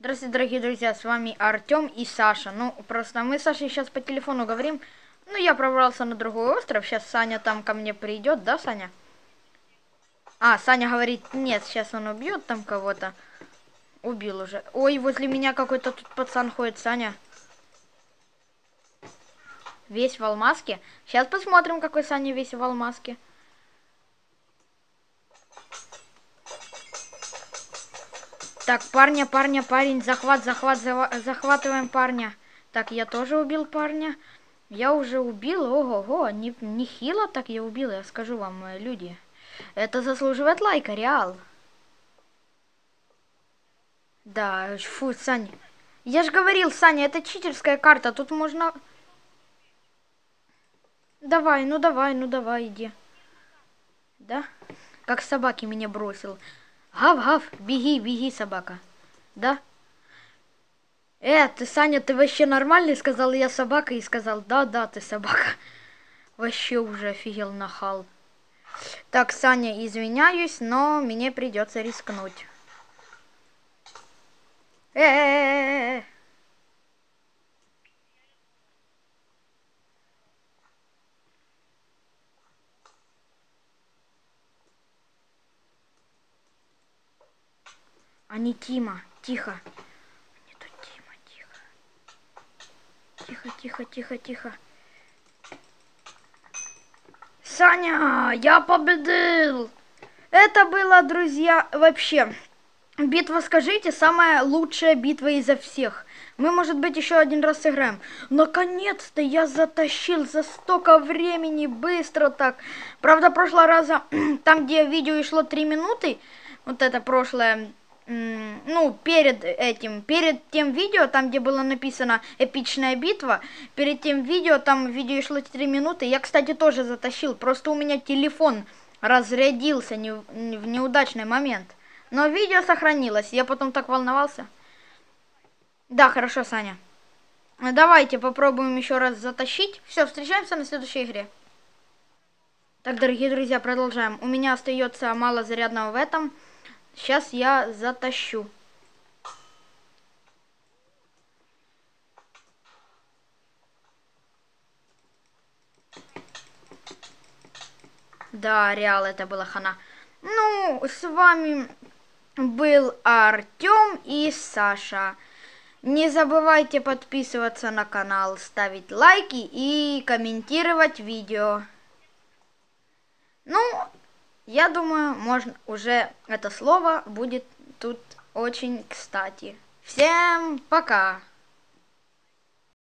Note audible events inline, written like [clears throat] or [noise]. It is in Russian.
Здравствуйте, дорогие друзья, с вами Артем и Саша. Ну, просто мы с Сашей сейчас по телефону говорим. Ну, я пробрался на другой остров, сейчас Саня там ко мне придет, да, Саня? А, Саня говорит, нет, сейчас он убьет там кого-то. Убил уже. Ой, возле меня какой-то тут пацан ходит, Саня. Весь в алмазке. Сейчас посмотрим, какой Саня весь в алмазке. Так, парня, парня, парень, захват, захват, захватываем парня. Так, я тоже убил парня. Я уже убил, ого-го, не, не так я убил, я скажу вам, э, люди. Это заслуживает лайка, реал. Да, фу, Саня. Я же говорил, Саня, это читерская карта, тут можно... Давай, ну давай, ну давай, иди. Да? Как собаки меня бросил. Гав-гав, беги, беги, собака. Да? Э, ты, Саня, ты вообще нормальный? Сказал я собака и сказал, да, да, ты собака. Вообще уже офигел нахал. Так, Саня, извиняюсь, но мне придется рискнуть. Э, -э, -э, -э. А не Тима. Тихо. Не то Тима, тихо. Тихо, тихо, тихо, тихо. Саня, я победил! Это было, друзья, вообще... Битва, скажите, самая лучшая битва изо всех. Мы, может быть, еще один раз сыграем. Наконец-то я затащил за столько времени, быстро так. Правда, прошлого раза, [clears throat] там, где видео шло 3 минуты, вот это прошлое, ну, перед этим, перед тем видео, там, где было написано «Эпичная битва», перед тем видео, там видео шло 3 минуты, я, кстати, тоже затащил, просто у меня телефон разрядился не, в неудачный момент. Но видео сохранилось, я потом так волновался. Да, хорошо, Саня. Давайте попробуем еще раз затащить. Все, встречаемся на следующей игре. Так, дорогие друзья, продолжаем. У меня остается мало зарядного в этом. Сейчас я затащу. Да, реал, это была хана. Ну, с вами был Артем и Саша. Не забывайте подписываться на канал, ставить лайки и комментировать видео. Я думаю, можно уже это слово будет тут очень кстати. Всем пока!